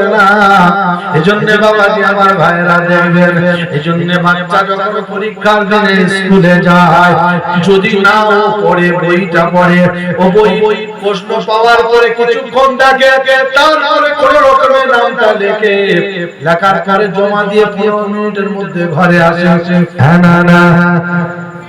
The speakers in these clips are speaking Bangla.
হবে না এজন্য বাবাজি আমার ভাইরা দেখবেন এজন্য বাচ্চা যখন পরীক্ষার দিনে স্কুলে যায় যদি নাও পড়ে বইটা পড়ে ও বই বই প্রশ্ন পাওয়ার পরে কিছুক্ষণ দেখে তারপরে কোন রকমের নামটা লিখে লেখার পরে জমা দিয়ে পনেরো মিনিটের মধ্যে ঘরে আসে হ্যাঁ না না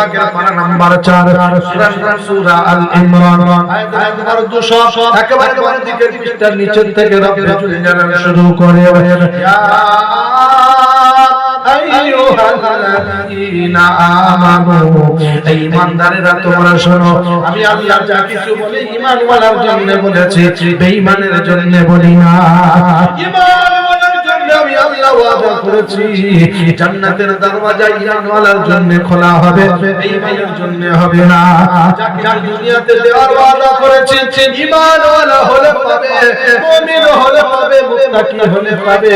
পাকের পারা নাম্বার 4 সূরা সূরা আল ইমরান আয়াত নাম্বার 200 একেবারে একেবারে দিকের পৃষ্ঠার নিচের থেকে শুরু করে জন্য বলেছি, বেঈমানের জন্য বলি না। জন্য আমি আল্লাহ ওয়াদা করেছি, জান্নাতের দরওয়াজা ঈমানওয়ালার জন্য খোলা হবে বেঈমানের জন্য হবে না। যাকে দুনিয়াতে দেওয়ার ওয়াদা করেছি, ঈমানওয়ালা হলে পাবে, মুমিন হলে পাবে, মুত্তাকি হলে পাবে,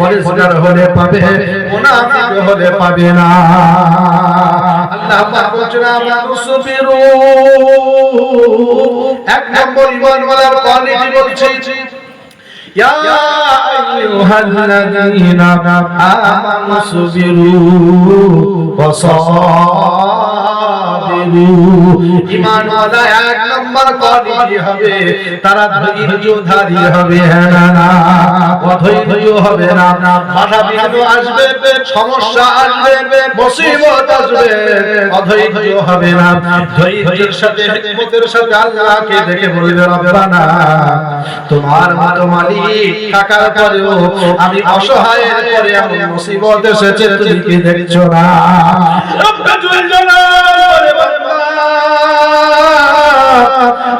পরেশগার হলে পাবে, মুনাফিক হলে পাবে না। আল্লাহ পাক বলছেন আমানু এক নম্বর ঈমানওয়ালার কোয়ালিটি বলছি يا أيها الذين آمنوا اصبروا وصابروا হবে সমস্যা হবে না। তোমার মতো মালিক থাকার পরেও আমি অসহায়ের পরে এমন মুসিবত এসেছে, তুমি কি দেখছ না?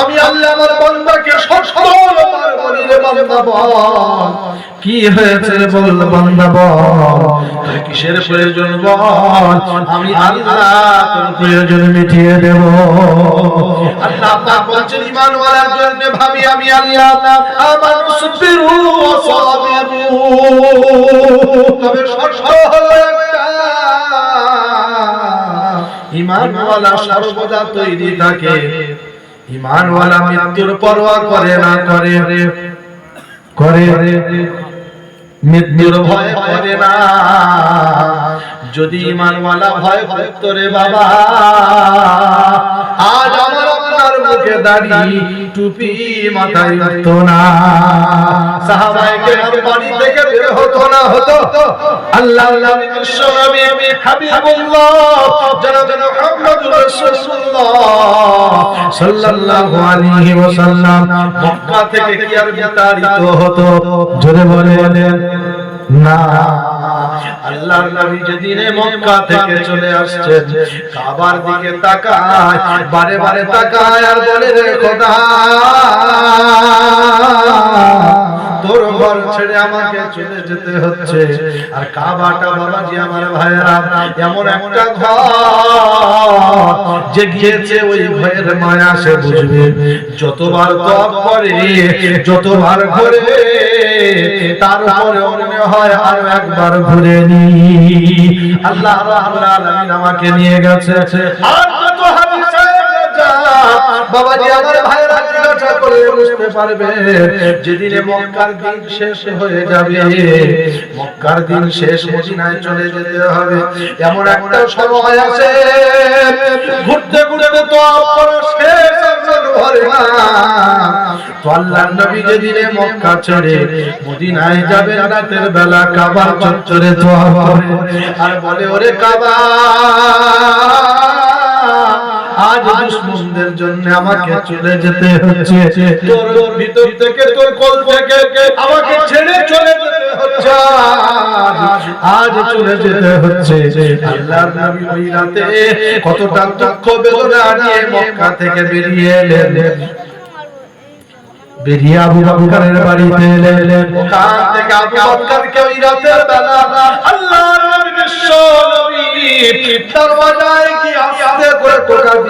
আমি আল্লাহ আমার বান্দাকে সচ্ছলতার বলি রে বান্দা বল। কি হয়েছে বল, বান্দা বল? কিসের প্রয়োজন বল? আমি আল্লাহ প্রয়োজন মিটিয়ে দেব। আল্লাহ পাক বলছেন, ঈমানওয়ালার জন্য ভাবি আমি আল্লাহ, আমার সুবিরু সাবিরু তবে শর্ত হলো ঈমানওয়ালা সর্বদা তৈরি থাকে। ঈমানওয়ালা মৃত্যুর পরোয়া করে না, করে। করে। মৃত্যুর ভয় করে না। যদি ইমানওয়ালা ভয় করতো রে বাবা দাঁড়ি, টুপি মাথায় উঠতো না। বাড়ি থেকে বের হতো না, হতো। আল্লাহ আল্লাহ সাল্লাল্লাহু আলাইহি ওয়াসাল্লাম মক্কা থেকে কি আর বিতাড়িত হতো? জোরে বলেন, না। আল্লাহর নবী যেদিনে মক্কা থেকে চলে আসছেন, কাবার দিকে তাকায়, বারে বারে তাকায় আর বলে রে খোদা, তোর ঘর ছেড়ে আমাকে চলে যেতে হচ্ছে। আর কাবাটা আমার ভাইয়েরা, এমন একটা ঘর যে গিয়েছে ওই ভয়ের মায়া সে বুঝবে। যতবার তপ করে, যতবার ঘুরে তারপরে হয় আরও একবার ঘুরে নি আল্লাহ আল্লাহ আমাকে নিয়ে গেছে। আর কত হাদিসে আমার ভাইরা জিজ্ঞাসা বুঝতে পারবে, যেদিনে মক্কার দিন শেষ হয়ে যাবে, মক্কার দিন শেষ মদিনায় চলে যেতে হবে। এমন একটা সময় আছে, ঘুরতে ঘুরতে তো আপনার শেষ ঘরে তো আল্লাহর নবী যেদিনে মক্কা মদিনায় যাবে রাতের বেলা কাবার চত্বরে করে আর বলে, ওরে কাবা আজ দুশ্মনদের জন্য আমাকে চলে যেতে হচ্ছে। তোর ভিতর থেকে তোর কল থেকে আমাকে ছেড়ে চলে যেতে হচ্ছে। আজ চলে যেতে হচ্ছে। আল্লাহর নবী ওই রাতে কতটা দুঃখ বেদনা নিয়ে মক্কা থেকে বেরিয়ে এলেন। বেরিয়ে আবু বকরের বাড়িতে এলেন। ওখান থেকে আবু বকরকে ওই রাতের বেলা আল্লাহর নবী বিশ্ব নবী দরওয়াজায় কি আস্তে করে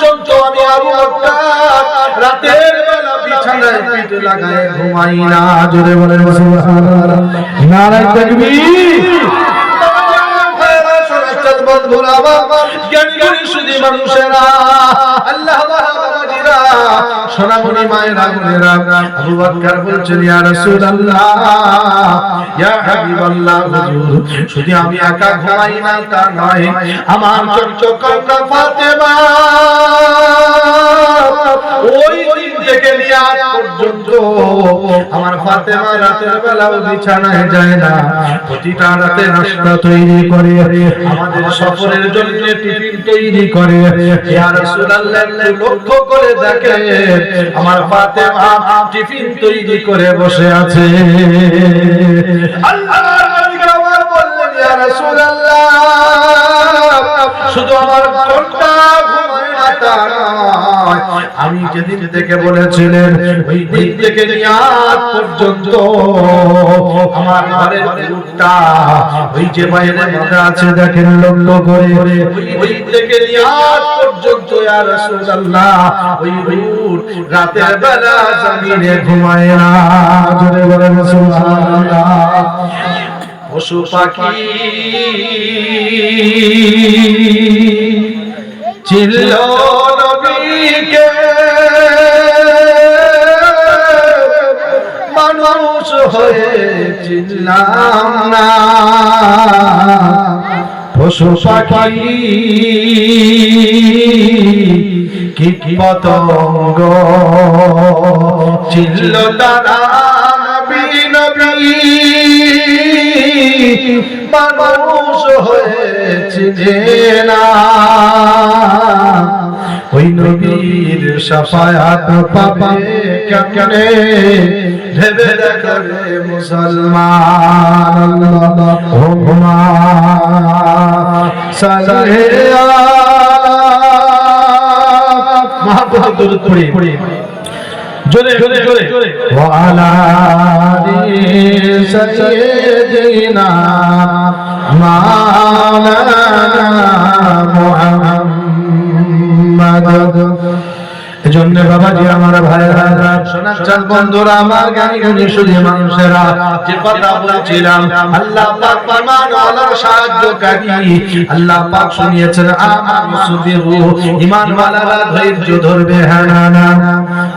পর্যন্ত আমি আবু বকর রাতের বেলা বিছানায় পিঠ লাগায় ঘুমাই না। জোরে বলেন সুবহানাল্লাহ। নারায় তাকবীর। মানুষেরা। আল্লাহ সোনামণি মায়েরা বোনেরা আবু বকর বলছেন, ইয়া রাসূলুল্লাহ, ইয়া হাবিবাল্লাহ, হুজুর, শুধু আমি একা ঘুমাই না তা নয়, আমার ছোট্ট কন্যা ফাতেমা। ওই দিন থেকে নিয়ে আজ পর্যন্ত আমার ফাতেমা রাতের বেলাও বিছানায় যায় না। প্রতিটা রাতে নাস্তা তৈরি করে, আমাদের সফরের জন্য টিফিন তৈরি করে। ইয়া রাসূলুল্লাহ লক্ষ্য করে দেখে আমার ফাতেমা টিফিন তৈরি করে বসে আছে। আল্লাহর নবী আমার বললেন, ইয়া রাসূলুল্লাহ, শুধু আমার কোনটা আমি যেদিন থেকে বলেছিলেন, ওই দিন থেকে নিয়ে আজ পর্যন্ত আমার ঘরের উটটা ওই যে বাইরে মধ্যে আছে, দেখেন করে। ওই থেকে পর্যন্ত ওই বেলা জমিনে ঘুমায় না। জোরে পশু পাখি চিল্ল নবীকে মানুষ হয়ে চিল্লাম না। পশু পাখি কি পতঙ্গ? চিল্ল তারা নবী নবী। মানুষ হয়েছে না। ওই নবীর সাফায়াত পাবে কেমনে ভেবে দেখো রে মুসলমান হুমা সালে মহাপ্রভু দরুদ পড়ি জোরে জোরে জোরে। ওয়ালা মুহাম্মদ। এজন্য বাবাজি, আমার ভাইরা শোনার বন্ধুরা, আমার জ্ঞানী গুণী শুধু মানুষেরা। যে কথা বলছিলাম, আল্লাহ পাক ফরমান আল্লাহর সাহায্যকারী। আল্লাহ পাক শুনিয়েছেন আমার সুবিহু ঈমান ওয়ালারা ধৈর্য ধরবে হ্যাঁ না